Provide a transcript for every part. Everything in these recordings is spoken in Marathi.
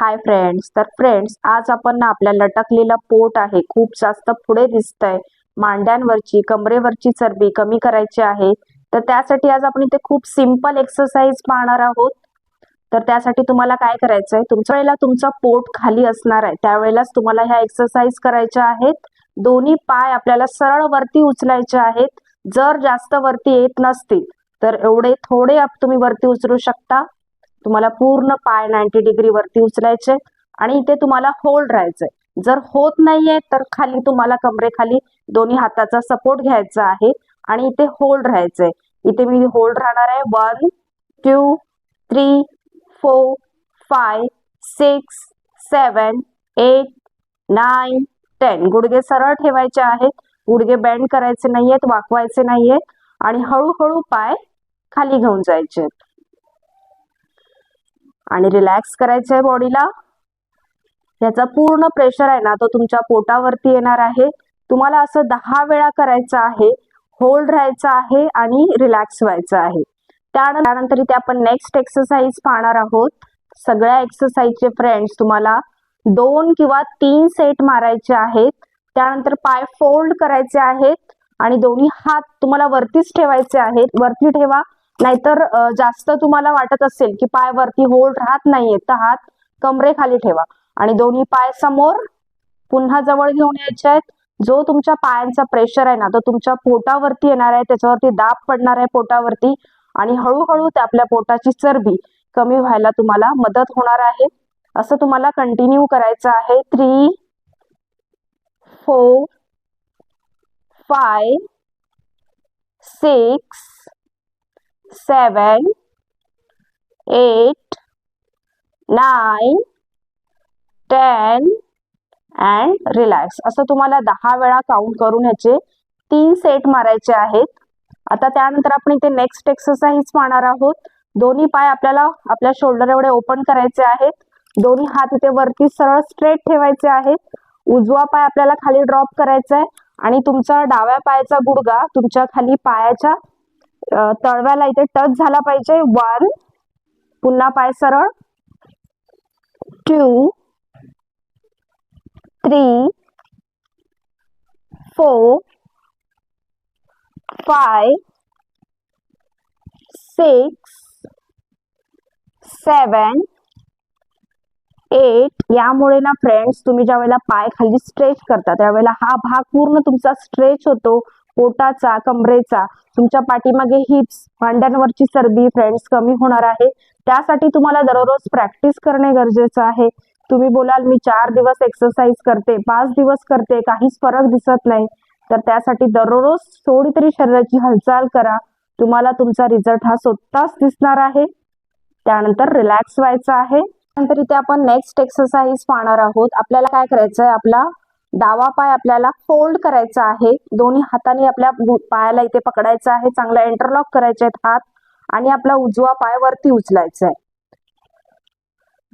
हाय फ्रेंड्स तर फ्रेंड्स आज आपण ना आपल्या लटकलेलं पोट आहे खूप जास्त पुढे दिसतंय. मांड्यांवरची कमरेवरची चरबी कमी करायची आहे. तर त्यासाठी आज आपण इथे खूप सिंपल एक्सरसाइज पाहणार आहोत. तर त्यासाठी तुम्हाला काय करायचं आहे तुमच्या वेळेला तुमचं पोट खाली असणार आहे. त्यावेळेलाच तुम्हाला ह्या एक्सरसाइज करायच्या आहेत. दोन्ही पाय आपल्याला सरळ वरती उचलायचे आहेत. जर जास्त वरती येत नसतील तर एवढे थोडे तुम्ही वरती उचलू शकता. तुम्हाला पूर्ण पाय नाईन्टी डिग्री वरती उचलायचे आणि इथे तुम्हाला होल्ड राहायचंय जर होत नाहीये तर खाली तुम्हाला कमरेखाली दोन्ही हाताचा सपोर्ट घ्यायचा आहे आणि इथे होल्ड राहायचंय. इथे मी होल्ड राहणार आहे. One two three four five six seven eight nine ten गुडघे सरळ ठेवायचे आहेत. गुडघे बेंड करायचे नाहीयेत वाकवायचे नाहीयेत. आणि हळूहळू पाय खाली घेऊन जायचे आणि रिलॅक्स करायचं आहे बॉडीला याचा पूर्ण प्रेशर आहे ना तो तुमच्या पोटावरती येणार आहे. तुम्हाला असं दहा वेळा करायचं आहे होल्ड राहायचं आहे आणि रिलॅक्स व्हायचं आहे. त्यानंतर इथे आपण नेक्स्ट एक्सरसाइज पाहणार आहोत. सगळ्या एक्सरसाइजचे फ्रेंड्स तुम्हाला दोन किंवा तीन सेट मारायचे आहेत. त्यानंतर पाय फोल्ड करायचे आहेत आणि दोन्ही हात तुम्हाला वरतीच ठेवायचे आहेत. वरती ठेवा. नाहीतर जास्त तुम्हाला वाटत असेल की पाय वरती होल्ड राहत नाहीये तर हात कमरेखाली ठेवा. आणि दोन्ही पाय समोर पुन्हा जवळ घेऊन यायचे आहेत. जो तुमच्या पायांचा प्रेशर आहे ना तो तुमच्या पोटावरती येणार आहे त्याच्यावरती दाब पडणार आहे पोटावरती आणि हळूहळू त्या आपल्या पोटाची चरबी कमी व्हायला तुम्हाला मदत होणार आहे. असं तुम्हाला कंटिन्यू करायचं आहे. Three four five six seven eight nine ten and relax असं तुम्हाला दहा वेळा काउंट करून ह्याचे तीन सेट मारायचे आहेत. आता त्यानंतर आपण इथे नेक्स्ट एक्सरसाइज पाहणार आहोत. दोन्ही पाय आपल्याला आपल्या शोल्डर एवढे ओपन करायचे आहेत. दोन्ही हात इथे वरती सरळ स्ट्रेट ठेवायचे आहेत. उजवा पाय आपल्याला खाली ड्रॉप करायचा आहे आणि तुमचा डाव्या पायाचा गुडगा तुमच्या खाली पायाच्या तळव्याला इथे टच झाला पाहिजे. वन पुन्हा पाय सरळ. Two three four five six seven eight यामुळे ना फ्रेंड्स तुम्ही ज्या वेळेला पाय खाली स्ट्रेच करता त्यावेळेला हा भाग पूर्ण तुमचा स्ट्रेच होतो. पोटाचा कमरेचा तुमच्या पाठीमागे हिप्स मांड्यांवरची सर्दी फ्रेंड्स कमी होणार आहे. त्यासाठी तुम्हाला दररोज प्रॅक्टिस करणे गरजेचं आहे. तुम्ही बोलाल मी चार दिवस एक्सरसाइज करते पाच दिवस करते काहीच फरक दिसत नाही. तर त्यासाठी दररोज थोडी तरी शरीराची हालचाल करा. तुम्हाला तुमचा रिझल्ट हा स्वतःच दिसणार आहे. त्यानंतर रिलॅक्स व्हायचं आहे. नंतर इथे आपण नेक्स्ट एक्सरसाइज पाहणार आहोत. आपल्याला काय करायचं आहे आपला डावा पाय आपल्याला फोल्ड करायचा आहे. दोन्ही हाताने आपल्या पायाला इथे पकडायचा आहे. चांगला इंटरलॉक करायचे आहेत हात आणि आपला उजवा पाय वरती उचलायचा आहे.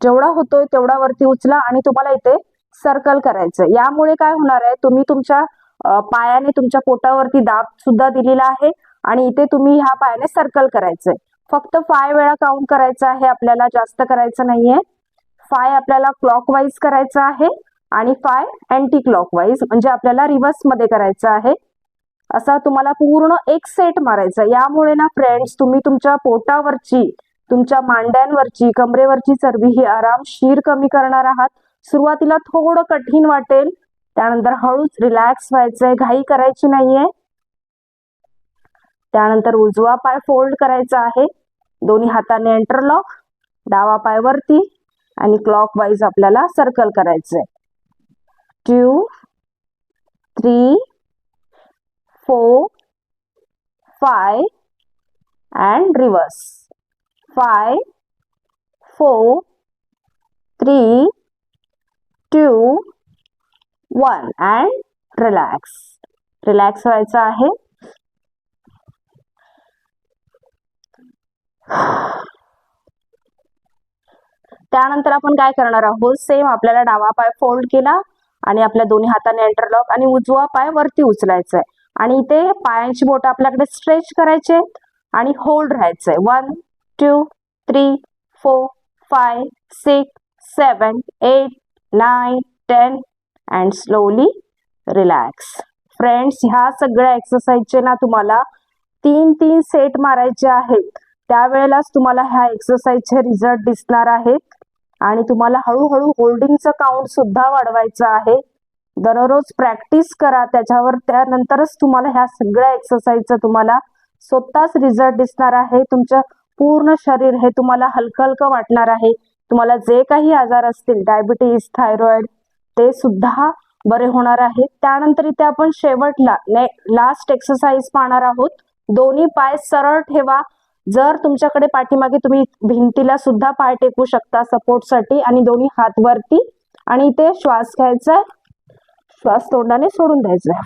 जेवढा होतोय तेवढा वरती उचला आणि तुम्हाला इथे सर्कल करायचं यामुळे काय होणार आहे? तुम्ही तुमच्या पायाने तुमच्या पोटावरती दाब सुद्धा दिलेला आहे आणि इथे तुम्ही ह्या पायाने सर्कल करायचंय फक्त फाय वेळा काउंट करायचं आहे. आपल्याला जास्त करायचं नाहीये. फाय आपल्याला क्लॉकवाईज करायचं आहे. आणि फाय अँटी क्लॉकवाईज म्हणजे आपल्याला रिव्हर्समध्ये करायचं आहे. असा तुम्हाला पूर्ण एक सेट मारायचा यामुळे ना फ्रेंड्स तुम्ही तुमच्या पोटावरची तुमच्या मांड्यांवरची कमरेवरची चरबी ही आरामशीर कमी करणार आहात. सुरुवातीला थोडं कठीण वाटेल. त्यानंतर हळूच रिलॅक्स व्हायचंय. घाई करायची नाहीये. त्यानंतर उजवा पाय फोल्ड करायचा आहे. दोन्ही हाताने एंटरलॉक डावा पाय वरती. आणि क्लॉक वाईज आपल्याला सर्कल करायचंय. Two, three four five and reverse five four three two, one and relax. Relax व्हायचं आहे. त्यानंतर आपण काय करणार आहोत? सेम आपल्याला डावा पाय फोल्ड केला. आणि आपल्या दोन्ही हाताने एंटरलॉक आणि उजवा पाय वरती उचलायचा आहे आणि इथे पायांची बोट आपल्याकडे स्ट्रेच करायचे आणि होल्ड राहायचंय. One two three four five six seven eight nine ten and slowly relax friends ह्या सगळ्या एक्सरसाइजचे ना तुम्हाला तीन तीन सेट मारायचे आहेत. त्यावेळेलाच तुम्हाला ह्या एक्सरसाइजचे रिझल्ट दिसणार आहेत. आणि तुम्हाला हळूहळू होल्डिंगचं काउंट सुद्धा वाढवायचं आहे. दररोज प्रॅक्टिस करा त्याच्यावर त्यानंतरच तुम्हाला ह्या सगळ्या एक्सरसाइजचा तुम्हाला स्वतःच रिझल्ट दिसणार आहे. तुमचं पूर्ण शरीर हे तुम्हाला हलकं हलकं वाटणार आहे. तुम्हाला जे काही आजार असतील डायबिटीज थायरॉइड ते सुद्धा बरे होणार आहे. त्यानंतर इथे आपण शेवटला ने लास्ट एक्सरसाइज पाहणार आहोत. दोन्ही पाय सरळ ठेवा. जर तुमच्याकडे पाठीमागे तुम्ही भिंतीला सुद्धा पाय टेकू शकता सपोर्टसाठी आणि दोन्ही हात वरती आणि इथे श्वास घ्यायचा श्वास तोंडाने सोडून द्यायचा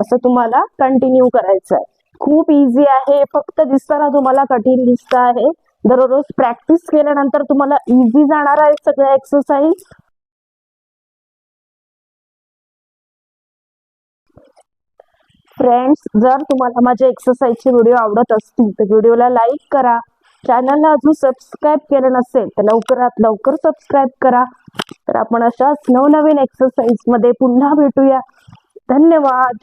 असं तुम्हाला कंटिन्यू करायचं आहे. खूप इझी आहे. फक्त दिसताना तुम्हाला कठीण दिसत आहे. दररोज प्रॅक्टिस केल्यानंतर तुम्हाला इझी जाणार आहे सगळ्या एक्सरसाइज फ्रेंड्स जर तुम्हाला माझे एक्सरसाइजचे व्हिडिओ आवडत असतील तर व्हिडिओला लाईक करा. चॅनलला अजून सबस्क्राईब केलं नसेल तर लवकरात लवकर सबस्क्राईब करा. तर आपण अशाच नवनवीन एक्सरसाइजमध्ये पुन्हा भेटूया. धन्यवाद!